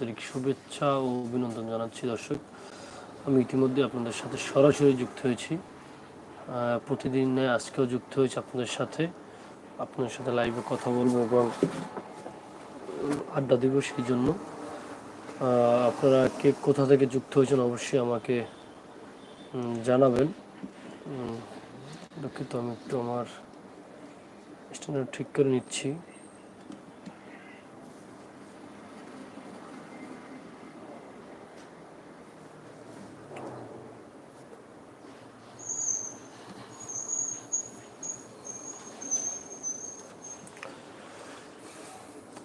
আন্তরিক শুভেচ্ছা ও অভিনন্দন জানাচ্ছি দর্শক। আমি ইতিমধ্যে আপনাদের সাথে সরাসরি যুক্ত হয়েছি। প্রতিদিন আজকেও যুক্ত হয়েছি আপনাদের সাথে। আপনাদের সাথে লাইভে কথা বলব এবং আড্ডা দিব সেই জন্য। আপনারা কে কোথা থেকে যুক্ত হয়েছেন অবশ্যই আমাকে জানাবেন। দুঃখিত, আমি একটু আমার স্ট্যান্ডার্ড ঠিক করে নিচ্ছি।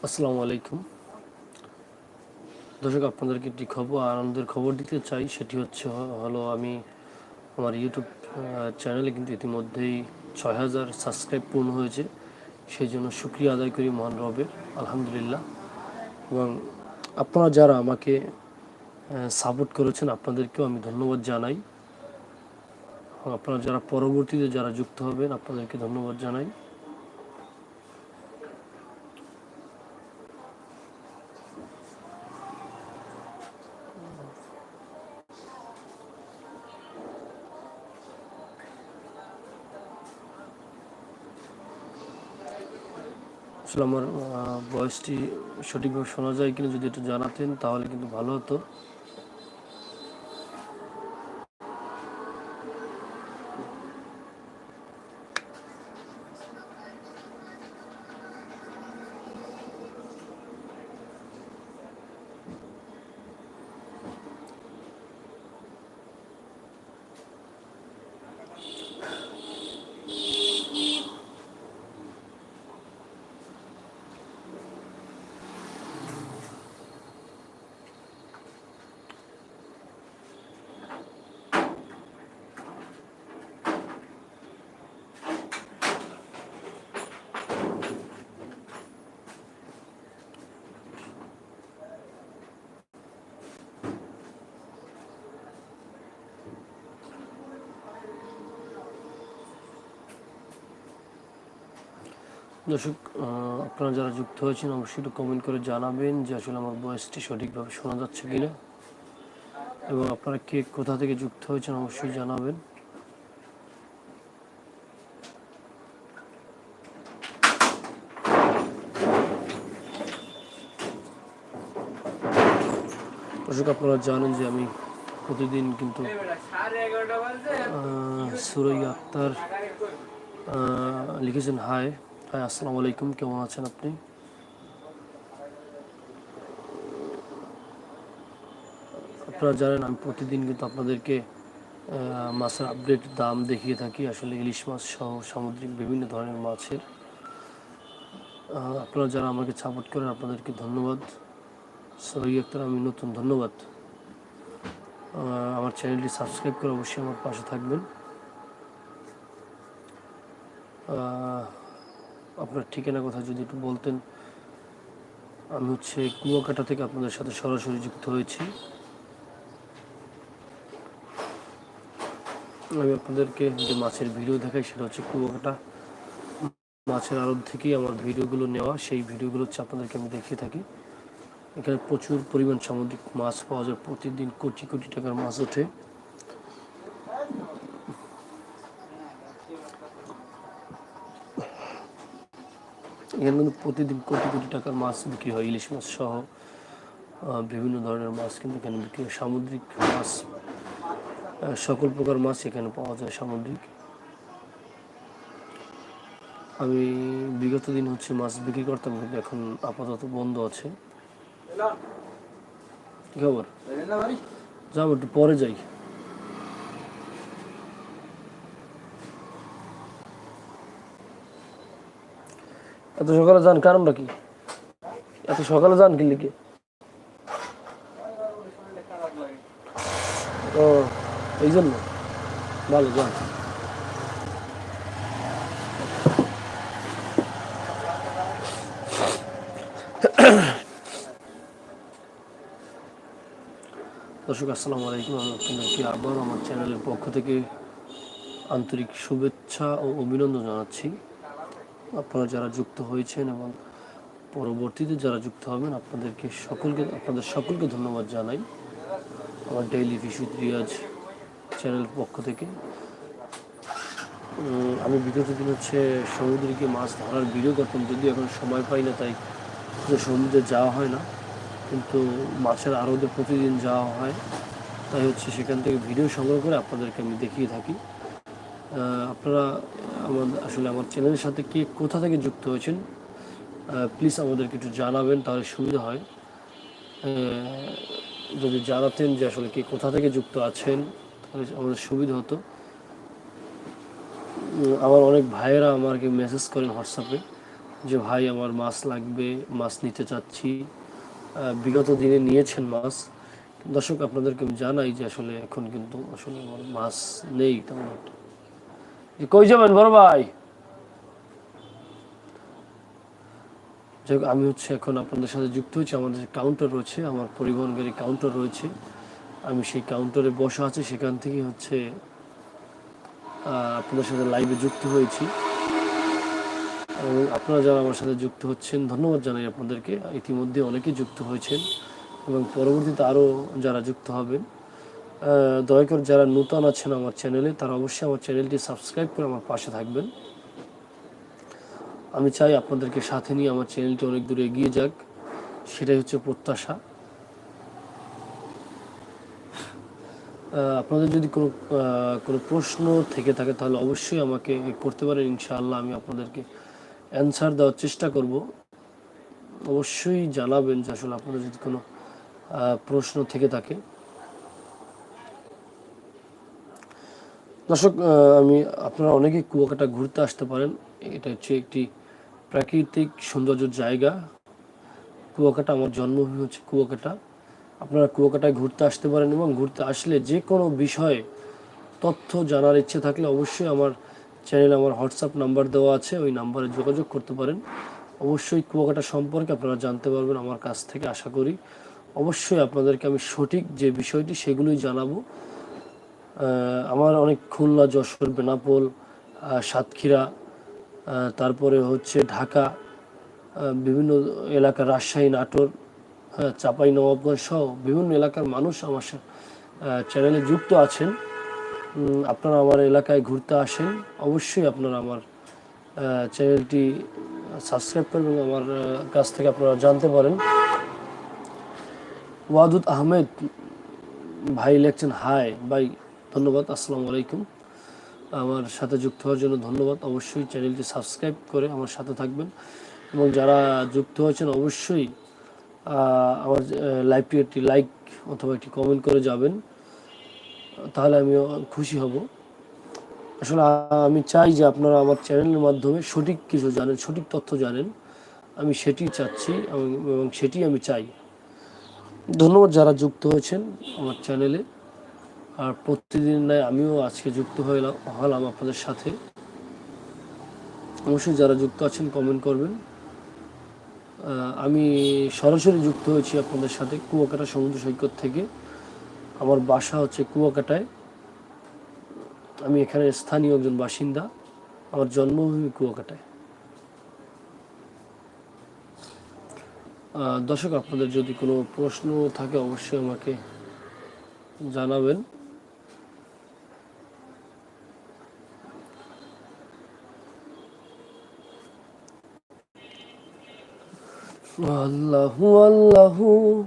আসসালামু আলাইকুম। দর্শক, আপনাদেরকে একটি খবর, আনন্দের খবর দিতে চাই। সেটি হচ্ছে, হলো আমি আমার ইউটিউব চ্যানেলে কিন্তু ইতিমধ্যেই ছয় হাজার সাবস্ক্রাইব পূর্ণ হয়েছে। সেই জন্য সুক্রিয়া আদায় করি মহান রবের, আলহামদুলিল্লাহ। এবং আপনারা যারা আমাকে সাপোর্ট করেছেন, আপনাদেরকেও আমি ধন্যবাদ জানাই। আপনারা যারা পরবর্তীতে যারা যুক্ত হবেন, আপনাদেরকে ধন্যবাদ জানাই। আসলে আমার বয়সটি সঠিকভাবে শোনা যায় কিনা যদি একটু জানাতেন তাহলে কিন্তু ভালো হতো। দর্শক আপনারা যারা যুক্ত হয়েছেন অবশ্যই একটু কমেন্ট করে জানাবেন যে আসলে আমার ভয়েসটি সঠিকভাবে শোনা যাচ্ছে কিনা। এবং আপনারা কে কোথা থেকে যুক্ত হয়েছেন অবশ্যই জানাবেন। দর্শক, আপনারা জানেন যে আমি প্রতিদিন কিন্তু সুরই আক্তার লিখেছেন হাই হাই আসসালামু আলাইকুম, কেমন আছেন আপনি? আপনারা জানেন, আমি প্রতিদিন কিন্তু আপনাদেরকে মাছের আপডেট দাম দেখিয়ে থাকি। আসলে ইলিশ মাছ সহ সামুদ্রিক বিভিন্ন ধরনের মাছের। আপনারা যারা আমাকে সাপোর্ট করেন, আপনাদেরকে ধন্যবাদ। সহি আক্তার আমি নতুন ধন্যবাদ। আমার চ্যানেলটি সাবস্ক্রাইব করে অবশ্যই আমার পাশে থাকবেন। আপনার ঠিকানা কথা যদি একটু বলতেন। আমি হচ্ছে কুয়াকাটা থেকে আপনাদের সাথে সরাসরি যুক্ত হয়েছি। আমি আপনাদেরকে যে মাছের ভিডিও দেখাই সেটা হচ্ছে কুয়াকাটা। মাছের আড়ত থেকেই আমার ভিডিওগুলো নেওয়া। সেই ভিডিওগুলো হচ্ছে আপনাদেরকে আমি দেখিয়ে থাকি। এখানে প্রচুর পরিমাণ সামুদ্রিক মাছ পাওয়া যায়। প্রতিদিন কোটি কোটি টাকার মাছ ওঠে। এখানে কিন্তু প্রতিদিন কোটি কোটি টাকার মাছ বিক্রি হয়, ইলিশ মাছ সহ বিভিন্ন ধরনের মাছ কিন্তু এখানে বিক্রি হয়। সামুদ্রিক মাছ সকল প্রকার মাছ এখানে পাওয়া যায় সামুদ্রিক। আমি বিগত দিন হচ্ছে মাছ বিক্রি করতাম, কিন্তু এখন আপাতত বন্ধ আছে। কি খবর? যাব একটু পরে যাই। এত সকালে যান, কারণটা কি? এত সকালে যান কি লিখে? ও, এই জন্য? ভালো, যান। দর্শক, আসসালামু আলাইকুম। আপনাদেরকে আবার আমার চ্যানেলের পক্ষ থেকে আন্তরিক শুভেচ্ছা ও অভিনন্দন জানাচ্ছি। আপনারা যারা যুক্ত হয়েছেন এবং পরবর্তীতে যারা যুক্ত হবেন, আপনাদেরকে সকলকে, আপনাদের সকলকে ধন্যবাদ জানাই। আমার ডেইলি ফিশ রিয়াজ চ্যানেল পক্ষ থেকে। আমি বিগত দিন হচ্ছে সমুদ্রে গিয়ে মাছ ধরার ভিডিও করতাম যদিও এখন সময় পাই না, তাই সমুদ্রে যাওয়া হয় না। কিন্তু মাছের আড়তে প্রতিদিন যাওয়া হয়। তাই হচ্ছে সেখান থেকে ভিডিও সংগ্রহ করে আপনাদেরকে আমি দেখিয়ে থাকি। আপনারা আমাদের আসলে আমার চ্যানেলের সাথে কে কোথা থেকে যুক্ত হয়েছেন প্লিজ আমাদেরকে একটু জানাবেন, তাহলে সুবিধা হয়। যদি জানাতেন যে আসলে কে কোথা থেকে যুক্ত আছেন, তাহলে আমাদের সুবিধা হতো। আমার অনেক ভাইয়েরা আমাকে মেসেজ করেন হোয়াটসঅ্যাপে যে, ভাই, আমার মাছ লাগবে, মাছ নিতে চাচ্ছি। বিগত দিনে নিয়েছেন মাছ। দর্শক, আপনাদেরকে জানাই যে, আসলে এখন কিন্তু আসলে আমার মাছ নেই তেমন একটা। কই যাবেন বড় ভাই? আমি হচ্ছে এখন আপনাদের সাথে যুক্ত হয়েছি। আমাদের কাউন্টার রয়েছে, আমার পরিবহন গাড়ি কাউন্টার রয়েছে। আমি সেই কাউন্টারে বসা আছি। সেখান থেকে হচ্ছে আপনাদের সাথে লাইভে যুক্ত হয়েছি। এবং আপনারা যারা আমার সাথে যুক্ত হচ্ছেন, ধন্যবাদ জানাই আপনাদেরকে। ইতিমধ্যে অনেকে যুক্ত হয়েছেন এবং পরবর্তীতে আরও যারা যুক্ত হবেন দয়া করে যারা নূতন আছেন আমার চ্যানেলে, তারা অবশ্যই আমার চ্যানেলটি সাবস্ক্রাইব করে আমার পাশে থাকবেন। আমি চাই আপনাদেরকে সাথে নিয়ে আমার চ্যানেলটি অনেক দূরে এগিয়ে যাক। সেটাই হচ্ছে প্রত্যাশা। আপনাদের যদি কোনো কোনো প্রশ্ন থেকে থাকে, তাহলে অবশ্যই আমাকে করতে পারেন। ইনশাআল্লাহ আমি আপনাদেরকে অ্যান্সার দেওয়ার চেষ্টা করব। অবশ্যই জানাবেন যে আসলে আপনাদের যদি কোনো প্রশ্ন থেকে থাকে। দর্শক আমি, আপনারা অনেকে কুয়াকাটা ঘুরতে আসতে পারেন। এটা হচ্ছে একটি প্রাকৃতিক সৌন্দর্যের জায়গা। কুয়াকাটা, আমার জন্মভূমি হচ্ছে কুয়াকাটা। আপনারা কুয়াকাটায় ঘুরতে আসতে পারেন এবং ঘুরতে আসলে যে কোনো বিষয়ে তথ্য জানার ইচ্ছে থাকলে অবশ্যই আমার চ্যানেলে, আমার হোয়াটসঅ্যাপ নাম্বার দেওয়া আছে, ওই নাম্বারে যোগাযোগ করতে পারেন। অবশ্যই কুয়াকাটা সম্পর্কে আপনারা জানতে পারবেন আমার কাছ থেকে, আশা করি। অবশ্যই আপনাদেরকে আমি সঠিক যে বিষয়টি, সেগুলোই জানাব। আমার অনেক খুলনা, যশোর, বেনাপোল সাতক্ষীরা তারপরে হচ্ছে ঢাকা বিভিন্ন এলাকা রাজশাহী, নাটোর চাপাই, নবাবগঞ্জ সহ বিভিন্ন এলাকার মানুষ আমার চ্যানেলে যুক্ত আছেন। আপনারা আমার এলাকায় ঘুরতে আসেন। অবশ্যই আপনারা আমার চ্যানেলটি সাবস্ক্রাইব করবেন, আমার কাছ থেকে আপনারা জানতে পারেন। ওয়াদুদ আহমেদ ভাই লিখছেন, হাই ভাই ধন্যবাদ, আসসালামু আলাইকুম। আমার সাথে যুক্ত হওয়ার জন্য ধন্যবাদ। অবশ্যই চ্যানেলটি সাবস্ক্রাইব করে আমার সাথে থাকবেন। এবং যারা যুক্ত হয়েছেন, অবশ্যই আমার লাইভটি একটি লাইক অথবা একটি কমেন্ট করে যাবেন। তাহলে আমি খুশি হব। আসলে আমি চাই যে আপনারা আমার চ্যানেলের মাধ্যমে সঠিক কিছু জানেন, সঠিক তথ্য জানেন। আমি সেটি চাচ্ছি এবং সেটি আমি চাই। ধন্যবাদ যারা যুক্ত হয়েছেন আমার চ্যানেলে। আর প্রতিদিন নয় আমিও আজকে যুক্ত হলাম হলাম আপনাদের সাথে। অবশ্যই যারা যুক্ত আছেন কমেন্ট করবেন। আমি সরাসরি যুক্ত হয়েছি আপনাদের সাথে কুয়াকাটা সমুদ্র সৈকত থেকে। আমার বাসা হচ্ছে কুয়াকাটায়। আমি এখানে স্থানীয় একজন বাসিন্দা। আমার জন্মভূমি কুয়াকাটায়। দর্শক, আপনাদের যদি কোনো প্রশ্ন থাকে, অবশ্যই আমাকে জানাবেন। আল্লাহু আল্লাহু,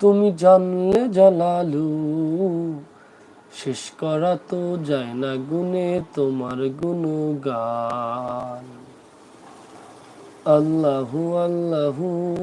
তুমি জানলে জালালু। শেষ করা তো যায় না গুনে তোমার গুণগান। আল্লাহু আল্লাহু।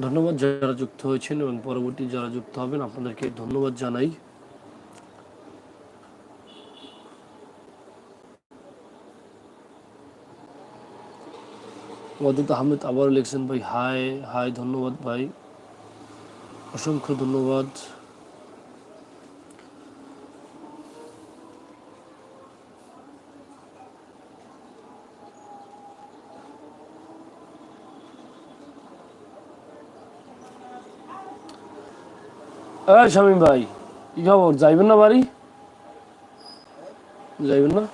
ধন্যবাদ যারা যুক্ত হয়েছেন এবং পরবর্তী যারা যুক্ত হবেন, আপনাদেরকে ধন্যবাদ জানাই। ওয়াদুদ আহমেদ আবার লিখছেন, ভাই হাই হাই ধন্যবাদ ভাই। অসংখ্য ধন্যবাদ। এই শামীম ভাই কি খবর? যাইবেন না বাড়ি? যাইবেন না?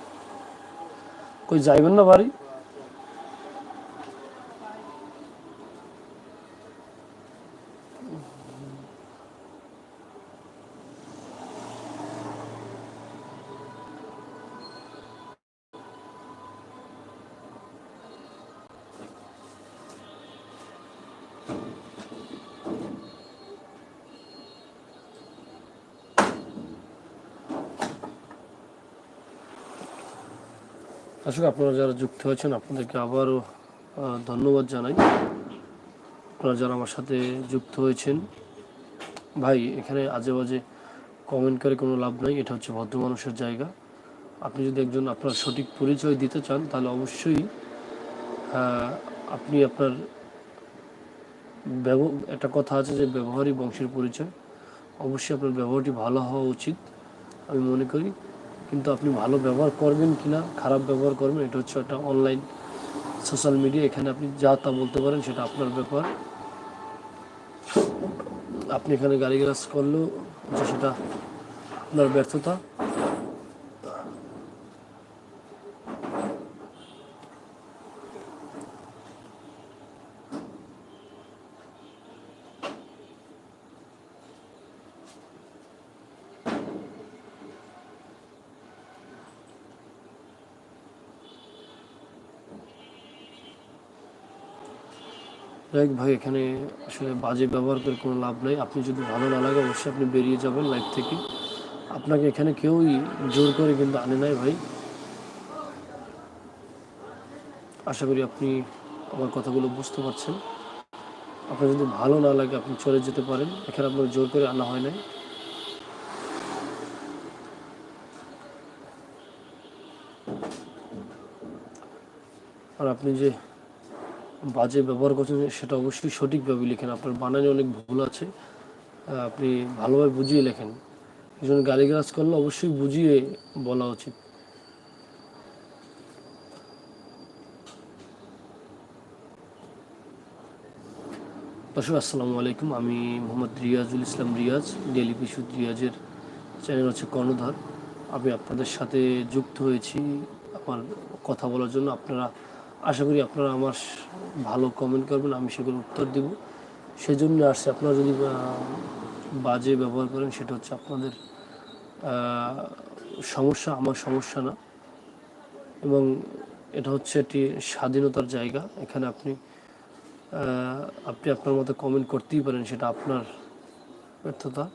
কই যাইবেন না বাড়ি? আসলে আপনারা যারা যুক্ত হয়েছেন আপনাদেরকে আবারও ধন্যবাদ জানাই। আপনারা যারা আমার সাথে যুক্ত হয়েছেন, ভাই, এখানে আজে বাজে কমেন্ট করে কোনো লাভ নাই, এটা হচ্ছে ভদ্র মানুষের জায়গা। আপনি যদি একজন আপনার সঠিক পরিচয় দিতে চান, তাহলে অবশ্যই আপনি আপনার ব্যব, একটা কথা আছে যে ব্যবহারই বংশের পরিচয়। অবশ্যই আপনার ব্যবহারটি ভালো হওয়া উচিত, আমি মনে করি। কিন্তু আপনি ভালো ব্যবহার করবেন কি না খারাপ ব্যবহার করবেন, এটা হচ্ছে একটা অনলাইন সোশ্যাল মিডিয়া এখানে আপনি যা তা বলতে পারেন সেটা আপনার ব্যাপার। আপনি এখানে গাড়ি গ্রাস করলেও সেটা আপনার ব্যর্থতা। যাই ভাই, এখানে আসলে বাজে ব্যবহার করে কোনো লাভ নেই। আপনি যদি ভালো না লাগে, অবশ্যই আপনি বেরিয়ে যাবেন লাইফ থেকে। আপনাকে এখানে কেউই জোর করে কিন্তু আনে নাই ভাই। আশা করি আপনি আমার কথাগুলো বুঝতে পারছেন। আপনার যদি ভালো না লাগে, আপনি চলে যেতে পারেন। এখানে আপনার জোর করে আনা হয় নাই। আর আপনি যে বাজে ব্যবহার করছেন, সেটা অবশ্যই সঠিকভাবে লেখেন। আপনার বানানে অনেক ভুল আছে আপনি ভালোভাবে বুঝিয়ে লেখেন। একজন গালিগালাজ করলে অবশ্যই বুঝিয়ে বলা উচিত। দর্শক, আসসালামু আলাইকুম। আমি মোহাম্মদ রিয়াজুল ইসলাম রিয়াজ ডেলি পিসুদ রিয়াজের চ্যানেল হচ্ছে কর্ণধার। আমি আপনাদের সাথে যুক্ত হয়েছি আমার কথা বলার জন্য। আপনারা আশা করি আপনারা আমার ভালো কমেন্ট করবেন, আমি সেগুলো উত্তর দেব। সেজন্য আসছে, আপনারা যদি বাজে ব্যবহার করেন, সেটা হচ্ছে আপনাদের সমস্যা, আমার সমস্যা না। এবং এটা হচ্ছে একটি স্বাধীনতার জায়গা, এখানে আপনি আপনি আপনার মতো কমেন্ট করতেই পারেন, সেটা আপনার ব্যর্থতা।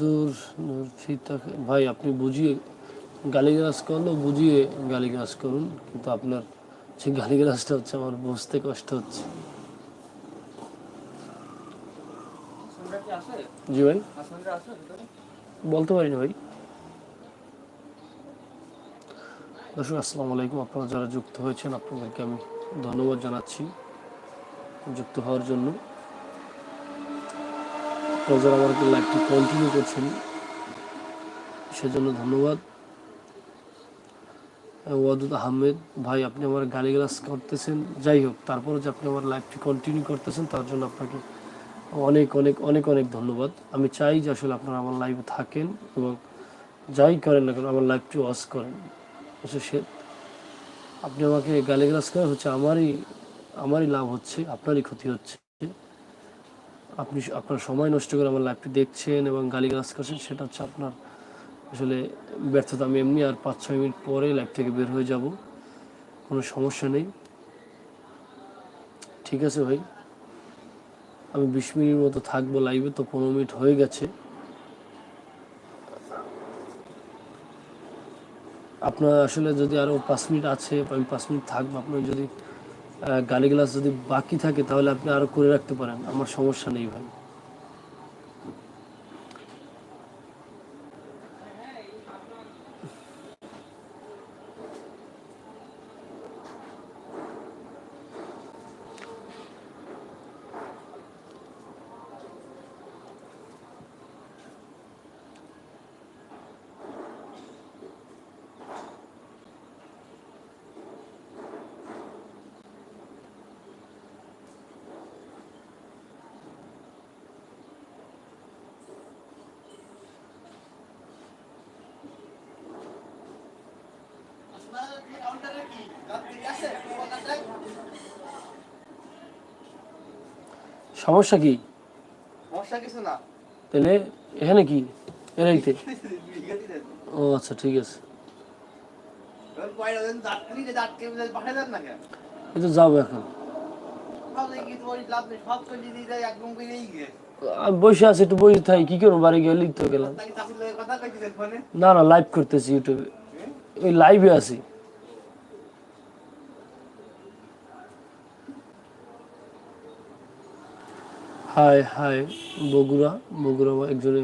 দূর ভাই আপনি বুঝিয়ে গালিগালাজ করলেও বুঝিয়ে গালিগালাজ করুন। কিন্তু আপনার সেই গালিগালাজটা হচ্ছে আমার বুঝতে কষ্ট হচ্ছে। জি ভাই। বলতে পারি না ভাই। দর্শক আসসালামু আলাইকুম। আপনারা যারা যুক্ত হয়েছেন আপনাদেরকে আমি ধন্যবাদ জানাচ্ছি যুক্ত হওয়ার জন্য। আপনারা যারা আমাকে লাইভটি কন্টিনিউ করছেন, সেজন্য ধন্যবাদ। ওয়াদুদ আহমেদ ভাই, আপনি আমার গালিগালাজ করতেছেন। যাই হোক তারপরে যে আপনি আমার লাইভটি কন্টিনিউ করতেছেন, তার জন্য আপনাকে অনেক অনেক অনেক অনেক ধন্যবাদ। আমি চাই যে আসলে আপনারা আমার লাইভে থাকেন এবং যাই করেন না কেন, আমার লাইভটি ওয়াচ করেন। সে, আপনি আমাকে গালিগালাজ করেন, হচ্ছে আমারই আমারই লাভ হচ্ছে, আপনারই ক্ষতি হচ্ছে। আপনি আপনার সময় নষ্ট করে আমার লাইফটি দেখছেন এবং গালিগালাজ করছেন, সেটা হচ্ছে আপনার আসলে ব্যর্থতা। আমি এমনি আর পাঁচ, ছয় মিনিট পরে লাইফ থেকে বের হয়ে যাব। কোনো সমস্যা নেই। ঠিক আছে ভাই। আমি বিশ মিনিট মতো থাকব লাইভে, তো পনেরো মিনিট হয়ে গেছে। আপনার আসলে যদি আরও পাঁচ মিনিট আছে, আমি পাঁচ মিনিট থাকব। আপনার যদি গালিগালাজ যদি বাকি থাকে তাহলে আপনি আরও করে রাখতে পারেন। আমার সমস্যা নেই ভাই। সমস্যা কি? সমস্যা কিছু না। তাহলে এখানে কি? এরাইতে ও আচ্ছা ঠিক আছে। যাব এখন। বসে আছি একটু বসে থাকি কি করব বাড়ি গেলেই তো গেলাম। না না লাইভ করতেছি ইউটিউবে ওই লাইভে আছি। High high Bogura. বগুড়া একজনে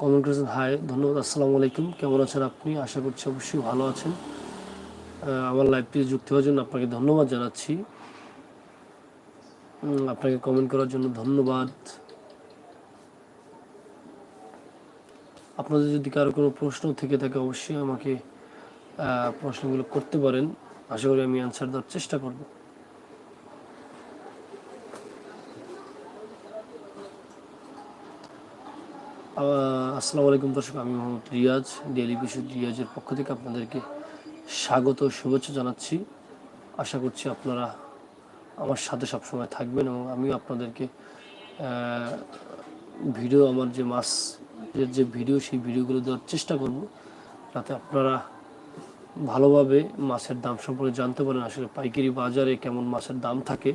কমেন্ট করেছেন হাই ধন্যবাদ, আসসালামু আলাইকুম। কেমন আছেন আপনি? আশা করছি অবশ্যই ভালো আছেন। আমার লাইভটি যুক্ত হওয়ার জন্য আপনাকে ধন্যবাদ জানাচ্ছি। আপনাকে কমেন্ট করার জন্য ধন্যবাদ। আপনাদের যদি কারও কোনো প্রশ্ন থেকে থাকে, অবশ্যই আমাকে প্রশ্নগুলো করতে পারেন। আশা করি আমি অ্যান্সার দেওয়ার চেষ্টা করব। আসসালামু আলাইকুম দর্শক, আমি মোহাম্মদ রিয়াজ ডেলি বিশু রিয়াজের পক্ষ থেকে আপনাদেরকে স্বাগত শুভেচ্ছা জানাচ্ছি। আশা করছি আপনারা আমার সাথে সবসময় থাকবেন এবং আমিও আপনাদেরকে ভিডিও, আমার যে এর যে ভিডিও, সেই ভিডিওগুলো দেওয়ার চেষ্টা করব যাতে আপনারা ভালোভাবে মাছের দাম সম্পর্কে জানতে পারেন, আসলে পাইকারি বাজারে কেমন মাছের দাম থাকে।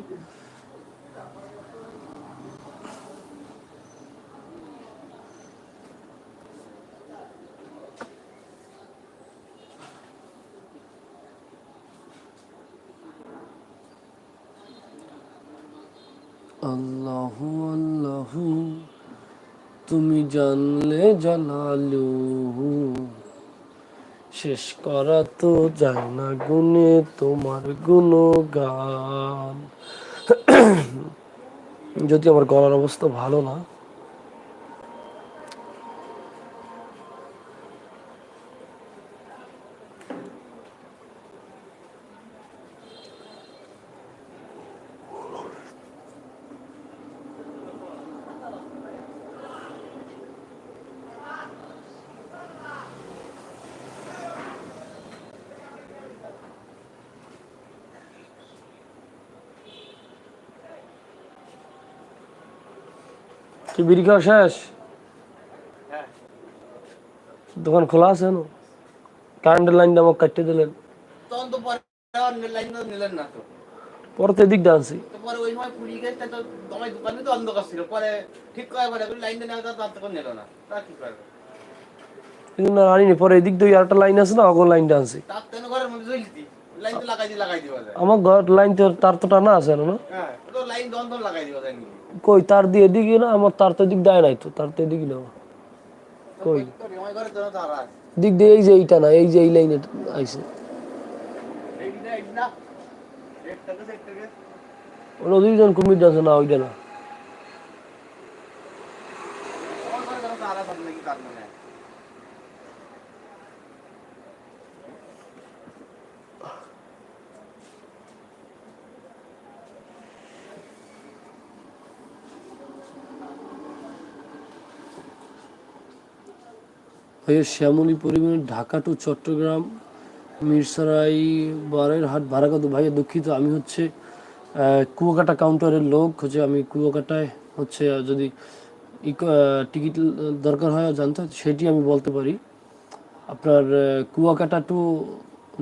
আল্লাহু আল্লাহ, তুমি জানলে জানালু শেষ করা তো যায় না গুনে তোমার গুণগান। যদি আমার গলার অবস্থা ভালো না কি বিড়ি খাওয়া শেষ? দোকান খোলা আছে না কারেন্টের লাইনটা আমাকে কাটতে দিলেন। পরে তো এদিক ডানছি পরে আনিনি। এদিক দিয়ে আরেকটা লাইন আছে না অগর লাইনটা আনছি। আমার ঘর লাইন তো তার তো টানা আছে না হ্যাঁ লাইন লাগাই দিবা কই, তার দিয়ে দিকে না, আমার তার তো দিক দেয় নাই তো, তার তো এদিকে না কই? দিক দিয়ে এই যে এইটা না, এই যে এই লাইনে আইছে। ওটা দুইজন কুমির যাচ্ছে না, ওইটা না আমার ঘরে তো তারা থাকে নাকি তার মানে হয়ে শ্যামলী পরিবহনের ঢাকা টু চট্টগ্রাম, মিরসরাই বারের হাট ভাড়া কত ভাইয়া দুঃখিত, আমি হচ্ছে কুয়াকাটা কাউন্টারের লোক, হচ্ছে আমি কুয়াকাটায় হচ্ছে যদি টিকিট দরকার হয় জানতে সেটি আমি বলতে পারি। আপনার কুয়াকাটা টু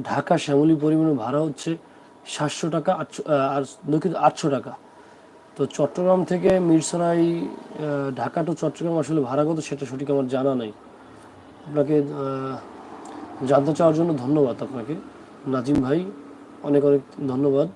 ঢাকা শ্যামলী পরিবহনের ভাড়া হচ্ছে সাতশো টাকা, আটশো দুঃখিত, আটশো টাকা। তো চট্টগ্রাম থেকে মিরসরাই ঢাকা টু চট্টগ্রাম আসলে ভাড়া কত, সেটা সঠিক আমার জানা নাই। আপনাকে জানতে চাওয়ার জন্য ধন্যবাদ আপনাকে। নাজিম ভাই, অনেক অনেক ধন্যবাদ।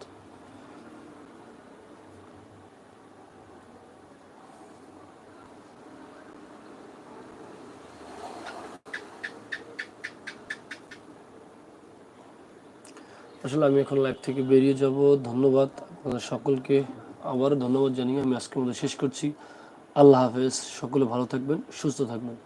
আসলে আমি এখন লাইভ থেকে বেরিয়ে যাব। ধন্যবাদ আপনাদের সকলকে। আবারও ধন্যবাদ জানিয়ে আমি আজকের মধ্যে শেষ করছি। আল্লাহ হাফেজ। সকলে ভালো থাকবেন, সুস্থ থাকবেন।